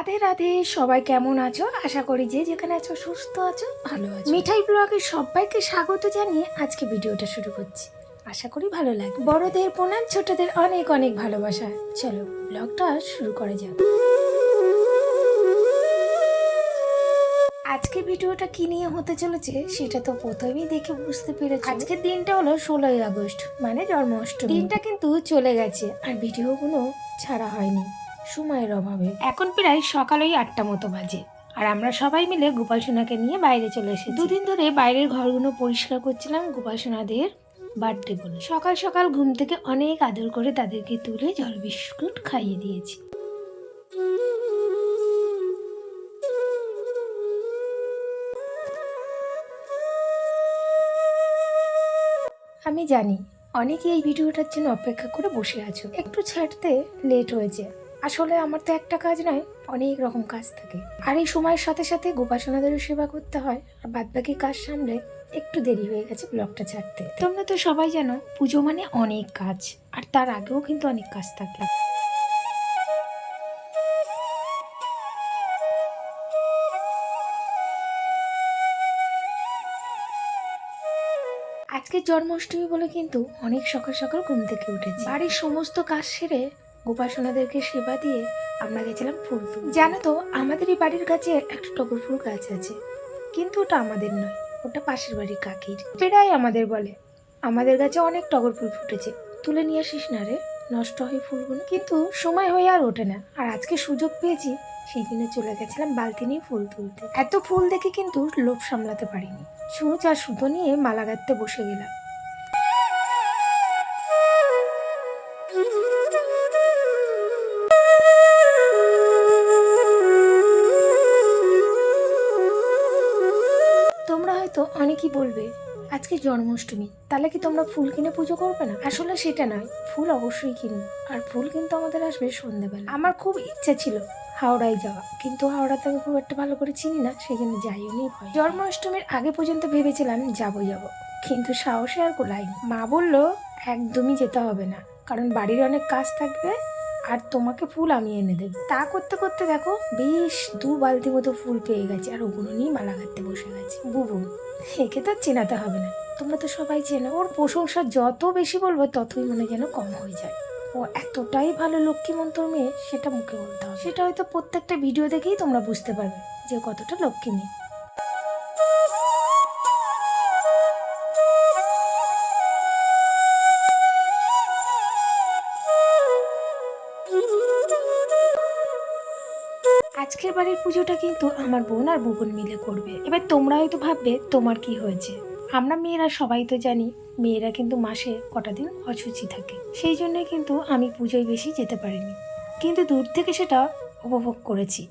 রাধে রাধে সবাই কেমন আছো? আশা করি যে যেখানে আছো সুস্থ আছো। ভালো আছো। মিঠাই ব্লগে সবাইকে স্বাগত জানিয়ে আজকে ভিডিওটা শুরু করছি। আশা করি ভালো লাগে বড়দের প্রণাম ছোটদের অনেক অনেক ভালোবাসা। চলো ব্লগটা শুরু করা যাক। আজকে ভিডিওটা কি নিয়ে হতে চলেছে সেটা তো প্রথমেই দেখে বুঝতে পেরেছি। আজকের দিনটা হলো ষোলোই আগস্ট মানে জন্মাষ্টমী। দিনটা কিন্তু চলে গেছে আর ভিডিওগুলো ছাড়া হয়নি। সময়ের অভাবে। এখন প্রায় সকাল ওই আটটা মতো বাজে। আর আমরা সবাই মিলে গোপাল সোনাকে নিয়ে বাইরে চলে এসেছি। দুদিন ধরে বাইরের ঘরগুলো পরিষ্কার করছিলাম গোপাল সোনাদের বার্থডে বলে। সকাল সকাল ঘুম থেকে অনেক আদর করে তাদেরকে তুলে জল বিস্কুট খাইয়ে দিয়েছি। আমি জানি অনেকে এই ভিডিওটার জন্য অপেক্ষা করে বসে আছো। একটু ছাড়তে লেট হয়েছে। আসলে আমার তো একটা কাজ নয়, অনেক রকম কাজ থাকে। আর এই সময়ের সাথে সাথে গোপাসনাদেরও সেবা করতে হয়, আর বাদবাকি কাজ সামলে একটু দেরি হয়ে গেছে ব্লগটা ছাড়তে। তোমরা তো সবাই জানো, পুজো মানে অনেক কাজ, আর তার আগেও কিন্তু অনেক কাজ থাকে আজকে জন্মাষ্টমী বলে কিন্তু অনেক সকাল সকাল ঘুম থেকে উঠেছি। বাড়ির সমস্ত কাজ সেরে গোপাসনাদেরকে সেবা দিয়ে আমরা গেছিলাম ফুল। জানো তো আমাদের এই বাড়ির কাছে একটা টগর ফুল গাছ আছে। কিন্তু ওটা আমাদের নয়, ওটা পাশের বাড়ির কাকির। প্রায় আমাদের বলে, আমাদের কাছে অনেক টগর ফুল ফুটেছে, তুলে নিয়ে আসিস না রে, নষ্ট হয় ফুলগুলো। কিন্তু সময় হয়ে আর ওঠে না। আর আজকে সুযোগ পেয়েছি, সেই দিনে চলে গেছিলাম বালতি নিয়ে ফুল তুলতে। এত ফুল দেখে কিন্তু লোভ সামলাতে পারিনি। ছুঁচ আর সুতো নিয়ে মালা গাঁথতে বসে গেলাম। তোমরা হয়তো অনেকেই বলবে, আজকে জন্মাষ্টমী, তাহলে কি তোমরা ফুল কিনে পুজো করবে না? আসলে সেটা নয়, ফুল অবশ্যই কিনবো। আর ফুল কিন্তু আমাদের আসবে সন্ধ্যেবেলা আমার খুব ইচ্ছা ছিল হাওড়ায় যাওয়া, কিন্তু হাওড়াতে আমি খুব একটা ভালো করে চিনি না জন্য যাইও নি জন্মাষ্টমীর আগে পর্যন্ত ভেবেছিলাম যাব যাব, কিন্তু সাহসে আর গোলাইনি মা বলল, একদমই যেতে হবে না, কারণ বাড়ির অনেক কাজ থাকবে আর তোমাকে ফুল আমি এনে দেবো। তা করতে করতে দেখো বেশ দু বালতি মতো ফুল পেয়ে গেছে আর ওগুলো নিয়ে মালা গাঁথতে বসে গেছে। বুবু, একে তো চেনাতে হবে না। তোমরা তো সবাই চেনো, ওর প্রশংসা যত বেশি বলব ততই মনে যেন কম হয়ে যায়। ও এতটাই ভালো লক্ষ্মী লক্ষ্মীমন্তর মেয়ে, সেটা মুখে বলতে হবে। সেটা হয়তো প্রত্যেকটা ভিডিও দেখেই তোমরা বুঝতে পারবে যে কতটা লক্ষ্মী মেয়ে। আজকের বাড়ির পুজোটা কিন্তু আমার বোন আর বুবন মিলে করবে। এবার তোমরা হয়তো ভাববে তোমার কি হয়েছে। আমরা মেয়েরা সবাই তো জানি, মেয়েরা কিন্তু মাসে কটা দিন অসুচি থাকে। সেই জন্য কিন্তু আমি পুজোয় বেশি যেতে পারিনি। কিন্তু দূর থেকে সেটা উপভোগ করেছি।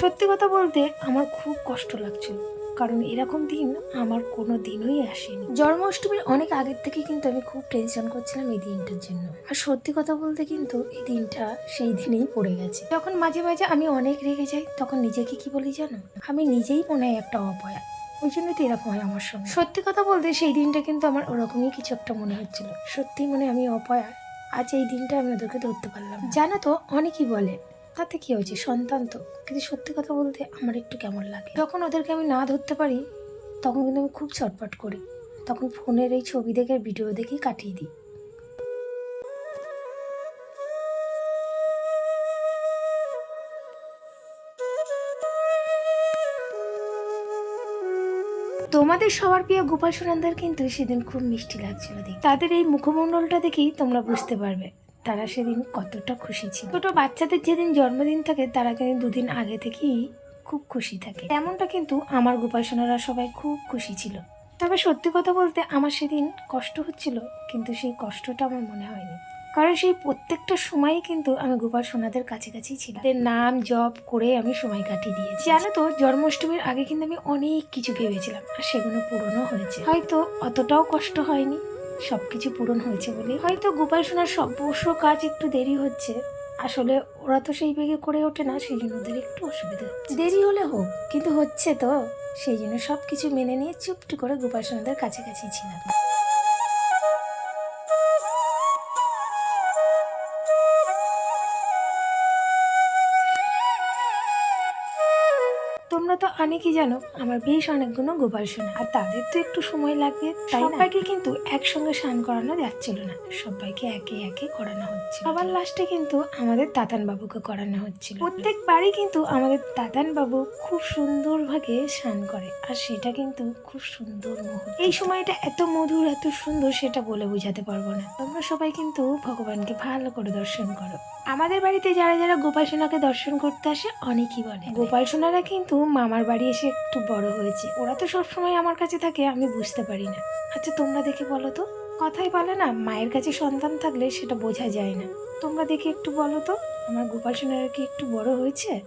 সত্যি কথা বলতে আমার খুব কষ্ট লাগছিল। কারণ এরকম দিন আমার কোনো দিনই আসেনি। জন্মাষ্টমীর অনেক আগের থেকে কিন্তু আমি খুব টেনশন করছিলাম এই দিনটার জন্য। আর সত্যি কথা বলতে কিন্তু এই দিনটা সেই দিনেই পড়ে গেছে। যখন মাঝে মাঝে আমি অনেক রেগে যাই, তখন নিজেকে কি বলি জানো? আমি নিজেই মনে হয় একটা অপয়া। ওই জন্য তো এরকম হয় আমার সঙ্গে। সত্যি কথা বলতে সেই দিনটা কিন্তু আমার ওরকমই কিছু একটা মনে হচ্ছিল। সত্যি মনে আমি অপয়া। আজ এই দিনটা আমি ওদেরকে ধরতে পারলাম জানো তো, অনেকেই বলে তাতে কি হয়েছে? সন্তান তো। কিন্তু সত্যি কথা বলতে আমার একটু কেমন লাগে। যখন ওদেরকে আমি না ধরতে পারি, তখন কিন্তু আমি খুব ছটপট করি। তখন ফোনের এই ছবি দেখে, ভিডিও দেখেই কাটিয়ে দিই। তোমাদের সবার প্রিয় গোপাল সোনানদের কিন্তু সেদিন খুব মিষ্টি লাগছিল দেখ তাদের এই মুখমণ্ডলটা দেখেই তোমরা বুঝতে পারবে। তারা সেদিন কতটা খুশি ছিল। ছোট বাচ্চাদের যেদিন জন্মদিন থাকে, তারা কিন্তু দুদিন আগে থেকেই খুব খুশি থাকে। তেমনটা কিন্তু আমার গোপাল সোনারা সবাই খুব খুশি ছিল। তবে সত্যি কথা বলতে আমার সেদিন কষ্ট হচ্ছিল, কিন্তু সেই কষ্টটা আমার মনে হয়নি। কারণ সেই প্রত্যেকটা সময়ই কিন্তু আমি গোপাল সোনাদের কাছে কাছেই ছিলাম নাম, জপ করে আমি সময় কাটিয়ে দিয়েছি। জানো তো, জন্মাষ্টমীর আগে কিন্তু আমি অনেক কিছু ভেবেছিলাম, আর সেগুলো পূরণও হয়েছে। হয়তো অতটাও কষ্ট হয়নি সবকিছু পূরণ হয়েছে বলে হয়তো গোপাল সোনার সর্বস্ব কাজ একটু দেরি হচ্ছে। আসলে ওরা তো সেই বেগে করে ওঠে না, সেই জন্য ওদের একটু অসুবিধা দেরি হলে হোক, কিন্তু হচ্ছে তো। সেই জন্য সব কিছু মেনে নিয়ে চুপটি করে গোপাল সোনাদের কাছাকাছি ছিলাম। তোমরা তো অনেকেই জানো? আমার বেশ অনেকগুলো গোপাল সোনা। আর তাদের তো একটু সময় লাগবে তাই? সবাইকে কিন্তু একসঙ্গে স্নান করানো যাচ্ছিল না। সবাইকে একে একে করানো হচ্ছে আবার লাস্টে কিন্তু আমাদের তাতান বাবুকে করানো হচ্ছিল। প্রত্যেক বাড়ি কিন্তু আমাদের দাদান বাবু খুব সুন্দরভাবে স্নান করে। আর সেটা কিন্তু খুব সুন্দর মুহূর্ত। এই সময়টা এত মধুর এত সুন্দর সেটা বলে বোঝাতে পারব না। তোমরা সবাই কিন্তু ভগবানকে ভালো করে দর্শন করো। আমাদের বাড়িতে যারা যারা গোপাল সোনাকে দর্শন করতে আসে অনেকেই বলে। গোপাল সোনারা কিন্তু মামার বাড়ি এসে একটু বড় হয়েছে। ওরা তো সবসময় আমার কাছে থাকে, আমি বুঝতে পারি না। আচ্ছা তোমরা দেখে বলো তো। কথাই বলে না, মায়ের কাছে সন্তান থাকলে সেটা বোঝা যায় না। তোমরা দেখে একটু বলো তো, আমার গোপাল সোনারা কি একটু বড় হয়েছে?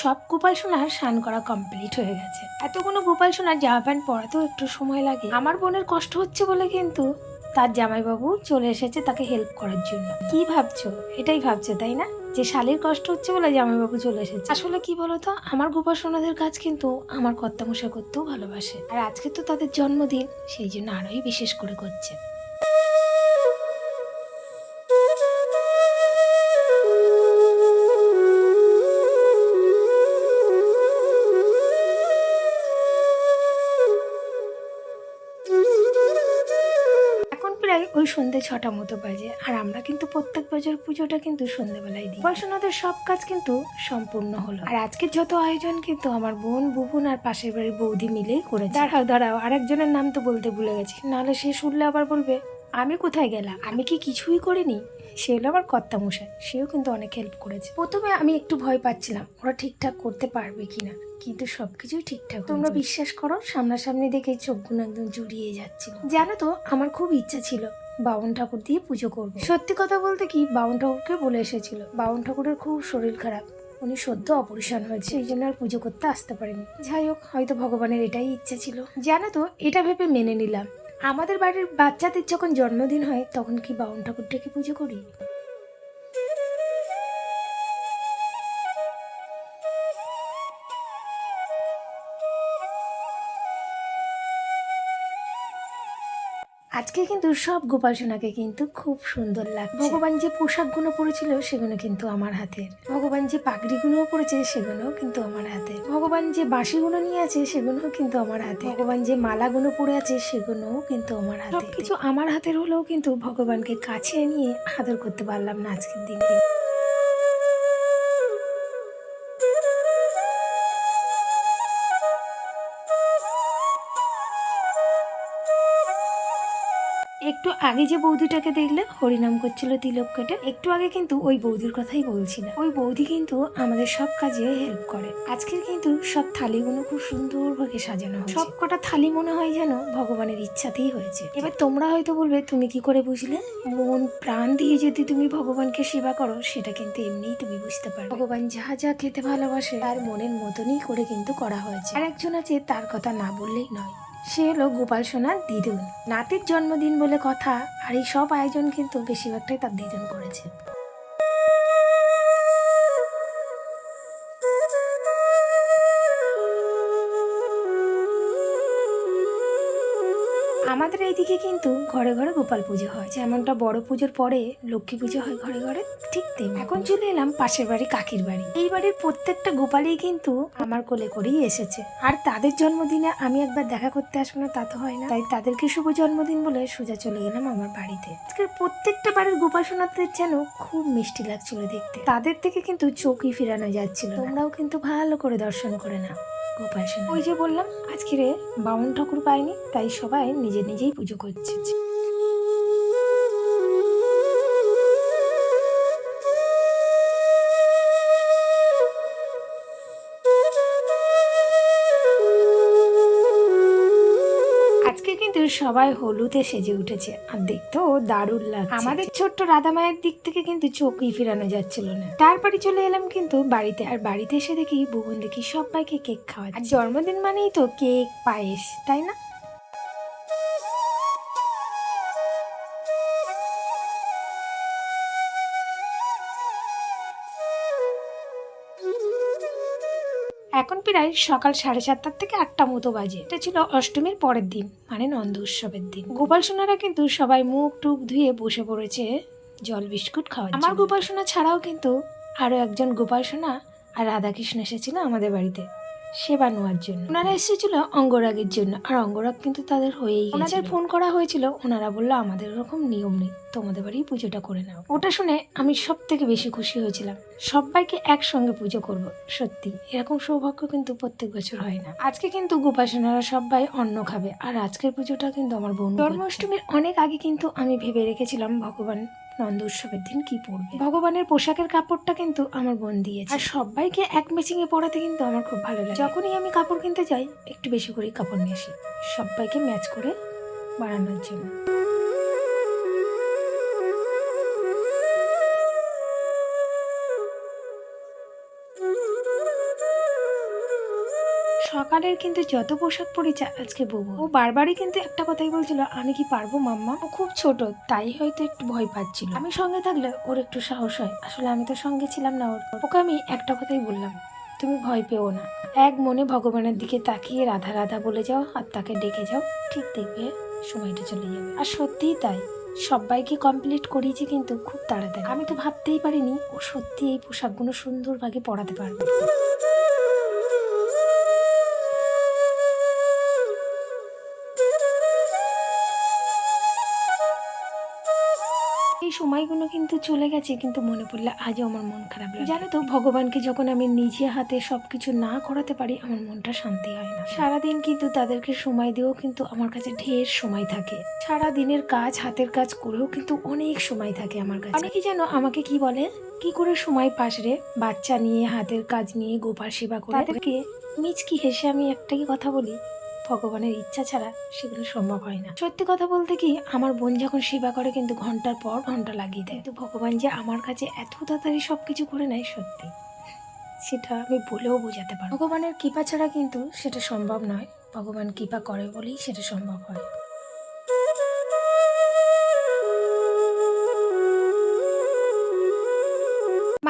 সব গোপাল সোনার স্নান করা কমপ্লিট হয়ে গেছে। এতগুলো গোপাল সোনার জামা প্যান্ট পরাতেও একটু সময় লাগে। আমার বোনের কষ্ট হচ্ছে বলে কিন্তু তার জামাইবাবু চলে এসেছে তাকে হেল্প করার জন্য। কি ভাবছ? এটাই ভাবছ, তাই না? যে শালির কষ্ট হচ্ছে বলে জামাইবাবু চলে এসেছে। আসলে কি বলতো? আমার গোপাল সোনাদের কাজ কিন্তু আমার কর্তামশা করতেও ভালোবাসে। আর আজকে তো তাদের জন্মদিন, সেই জন্য আরোই বিশেষ করে করছে। সন্ধ্যে ছটা মতো বাজে আর আমরা কিন্তু প্রত্যেক বছর পুজোটা কিন্তু সন্ধ্যেবেলায় দিই। পড়াশোনাদের সব কাজ কিন্তু সম্পূর্ণ হলো। আর আজকের যত আয়োজন কিন্তু আমার বোন বুবুন আর পাশের বাড়ির বৌদি মিলেই করেছে। দাঁড়াও দাঁড়াও আরেকজনের নাম তো বলতে ভুলে গেছি। নাহলে সে শুনলে আবার বলবে আমি কোথায় গেলাম? আমি কি কিছুই করিনি? সে হলো আমার কর্তামশাই। সেও কিন্তু অনেক হেল্প করেছে। প্রথমে আমি একটু ভয় পাচ্ছিলাম ওরা ঠিকঠাক করতে পারবে কিনা? কিন্তু সবকিছুই ঠিকঠাক তোমরা বিশ্বাস করো সামনাসামনি দেখে চোখগুলো একদম জুড়িয়ে যাচ্ছিল। জানো তো আমার খুব ইচ্ছা ছিল বাউন ঠাকুর দিয়ে পুজো করব। সত্যি কথা বলতে কি, বাউন ঠাকুরকে বলে এসেছিল। বাউন ঠাকুরের খুব শরীর খারাপ। উনি সদ্য অপারেশন হয়েছে, এই জন্য আর পুজো করতে আসতে পারেনি। যাই হোক, হয়তো ভগবানের এটাই ইচ্ছা ছিল। জানো তো, এটা ভেবে মেনে নিলাম। আমাদের বাড়ির বাচ্চাদের যখন জন্মদিন হয়, তখন কি বাউন ঠাকুরটাকে পুজো করি? আজকে কিন্তু সব গোপাল সোনাকে কিন্তু খুব সুন্দর লাগছে। ভগবান যে পোশাকগুলো পরেছিল সেগুলো কিন্তু আমার হাতের। ভগবান যে পাগড়িগুলোও পরেছে সেগুলোও কিন্তু আমার হাতে ভগবান যে বাঁশিগুলো নিয়ে আছে সেগুলোও কিন্তু আমার হাতে ভগবান যে মালাগুলো পরে আছে সেগুলোও কিন্তু আমার হাতে কিছু আমার হাতের হলেও কিন্তু ভগবানকে কাছে নিয়ে আদর করতে পারলাম না আজকের দিনে। আগে যে বৌদিটাকে দেখলে হরিনাম করছিল তিলক কেটে, একটু আগে কিন্তু ওই বৌদির কথাই বলছি না। ওই বৌদি কিন্তু আমাদের সব কাজে হেল্প করে। আজকের কিন্তু সব থালিগুলো খুব সুন্দরভাবে সাজানো সব কটা থালি মনে হয় যেন ভগবানের ইচ্ছাতেই হয়েছে। এবার তোমরা হয়তো বলবে, তুমি কি করে বুঝলে? মন প্রাণ দিয়ে যদি তুমি ভগবানকে সেবা করো, সেটা কিন্তু এমনিই তুমি বুঝতে পারো ভগবান যা যা খেতে ভালোবাসে, তার মনের মতনই করে কিন্তু করা হয়েছে। আর একজন আছে, তার কথা না বললেই নয়। সে হলো গোপাল সোনার দিদুন নাতির জন্মদিন বলে কথা, আর এই সব আয়োজন কিন্তু বেশিরভাগটাই তার দিদুন করেছে। আমাদের এইদিকে কিন্তু ঘরে ঘরে গোপাল পুজো হয়। যেমনটা বড় পুজোর পরে লক্ষ্মী পুজো হয় ঘরে ঘরে, ঠিক তেমনি। এখন চলে এলাম পাশের বাড়ি কাকির বাড়ি। এই বাড়ির প্রত্যেকটা গোপালই কিন্তু আমার কোলে করেই এসেছে। আর তাদের জন্মদিনে আমি একবার দেখা করতে আসব না তা তো হয় না। তাই তাদেরকে শুভ জন্মদিন বলে সোজা চলে গেলাম আমার বাড়িতে। আজকের প্রত্যেকটা বাড়ির গোপাল সোনাদের যেন খুব মিষ্টি লাগছিল দেখতে। তাদের থেকে কিন্তু চোখই ফিরানো যাচ্ছিল। তোমরাও কিন্তু ভালো করে দর্শন করে না গোপাল ওই যে বললাম, আজকে রে বামুন ঠাকুর পায়নি, তাই সবাই নিজে নিজেই পুজো করছে। কিন্তু সবাই হলুদে সেজে উঠেছে। আর দেখতেও দারুণ লাগছে। আমাদের ছোট্ট রাধা মায়ের দিক থেকে কিন্তু চোখই ফিরানো যাচ্ছিল না। তারপরে চলে এলাম কিন্তু বাড়িতে। আর বাড়িতে এসে দেখি বুবন দেখি সবাইকে কেক খাওয়া আর জন্মদিন মানেই তো কেক, পায়েস, তাই না? এখন প্রায় সকাল সাড়ে সাতটার থেকে আটটা মতো বাজে। এটা ছিল অষ্টমীর পরের দিন মানে নন্দ উৎসবের দিন। গোপাল সোনারা কিন্তু সবাই মুখ টুক ধুয়ে বসে পড়েছে জল বিস্কুট খাওয়া আমার গোপাল সোনা ছাড়াও কিন্তু আরও একজন গোপাল সোনা আর রাধাকৃষ্ণ এসেছিল আমাদের বাড়িতে। সেবা নেওয়ার জন্য। ওনারা এসেছিল অঙ্গরাগের জন্য। আর অঙ্গরাগ কিন্তু তাদের হয়েই ওনাদের ফোন করা হয়েছিল। ওনারা বলল আমাদের ওরকম নিয়ম নেই। তোমাদের বাড়ি পুজোটা করে নাও। ওটা শুনে আমি সব থেকে বেশি খুশি হয়েছিলাম। সবাইকে একসঙ্গে পুজো করব সত্যি। এরকম সৌভাগ্য কিন্তু প্রত্যেক বছর হয় না। আজকে কিন্তু গোপাসনারা সবাই অন্ন খাবে। আর আজকের পুজোটা কিন্তু আমার বোন জন্মাষ্টমীর অনেক আগে কিন্তু আমি ভেবে রেখেছিলাম ভগবান নন্দ উৎসবের দিন কি পরবে ভগবানের পোশাকের কাপড়টা কিন্তু আমার বোন দিয়েছে। আর সবাইকে এক ম্যাচিং এ পরাতে কিন্তু আমার খুব ভালো লাগে। যখনই আমি কাপড় কিনতে যাই একটু বেশি করে কাপড় নিয়ে আসি। সবাইকে ম্যাচ করে বাড়ানোর জন্য। সকালের কিন্তু যত পোশাক পরেছে আজকে বউ ও বারবারই কিন্তু একটা কথাই বলছিল, আমি কি পারব, মাম্মা? ও খুব ছোট, তাই হয়তো একটু ভয় পাচ্ছিল। আমি সঙ্গে থাকলে ওর একটু সাহস হয়। আসলে আমি তো সঙ্গে ছিলাম না ওর। ওকে আমি একটা কথাই বললাম, তুমি ভয় পেও না। এক মনে ভগবানের দিকে তাকিয়ে রাধা রাধা বলে যাও, আর তাকে ডেকে যাও। ঠিক দেখবে সময়টা চলে যাবে। আর সত্যিই তাই। সবাইকে কমপ্লিট করিয়েছি কিন্তু খুব তাড়াতাড়ি। আমি তো ভাবতেই পারিনি ও সত্যি এই পোশাকগুলো সুন্দরভাবে পরাতে পারবে। এই সময়গুলো কিন্তু চলে গেছে, কিন্তু মনে পড়লে আজও আমার মন খারাপ লাগে। জানো তো, ভগবানকে যখন আমি নিজে হাতে সবকিছু না করাতে পারি, আমার মনটা শান্তি হয় না। সারাদিন কিন্তু তাদেরকে সময় দিয়েও কিন্তু আমার কাছে ঢের সময় থাকে। সারা দিনের কাজ, হাতের কাজ করেও কিন্তু অনেক সময় থাকে আমার কাছে। অনেকে যেন আমাকে কি বলে? কি করে সময় পাস রে? বাচ্চা নিয়ে, হাতের কাজ নিয়ে গোপাল সেবা করে? তাদেরকে, মিচকি হেসে আমি একটাই কথা বলি? ভগবানের ইচ্ছা ছাড়া সেগুলো সম্ভব হয় না। সত্যি কথা বলতে কি, আমার বোন যখন সেবা করে কিন্তু ঘণ্টার পর ঘণ্টা লাগিয়ে দেয়। তো ভগবান যে আমার কাছে এত তাড়াতাড়ি সব কিছু করে নেয় সত্যি, সেটা আমি বলেও বোঝাতে পারব ভগবানের কৃপা ছাড়া কিন্তু সেটা সম্ভব নয়। ভগবান কৃপা করে বলেই সেটা সম্ভব হয়।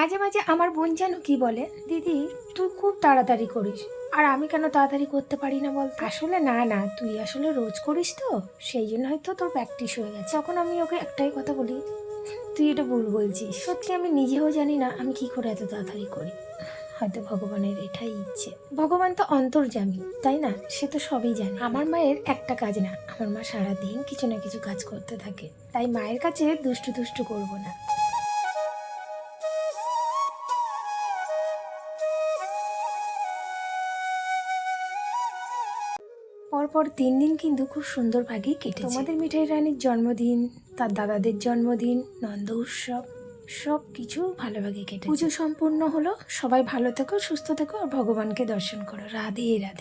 মাঝে মাঝে আমার বোন যেন কি বলে, দিদি, তুই খুব তাড়াতাড়ি করিস, আর আমি কেন তাড়াতাড়ি করতে পারি না বল? আসলে না না, তুই আসলে রোজ করিস তো, সেই জন্য হয়তো তোর প্র্যাকটিস হয়ে গেছে। তখন আমি ওকে একটাই কথা বলি, তুই এটা ভুল বলছিস, সত্যি আমি নিজেও জানি না আমি কি করে এত তাড়াতাড়ি করি। হয়তো ভগবানের এটাই ইচ্ছে। ভগবান তো অন্তর্জামী তাই না? সে তো সবই জানে। আমার মায়ের একটা কাজ না, আমার মা সারাদিন কিছু না কিছু কাজ করতে থাকে। তাই মায়ের কাছে দুষ্টু দুষ্টু করব না। পরপর তিন দিন কিন্তু খুব সুন্দরভাবেই কেটে তোমাদের মিঠাই রানীর জন্মদিন তার দাদাদের জন্মদিন নন্দ উৎসব সব কিছু ভালোভাবে কেটে পুজো সম্পূর্ণ হলো। সবাই ভালো থেকো সুস্থ থেকো আর ভগবানকে দর্শন করো। রাধে রাধে।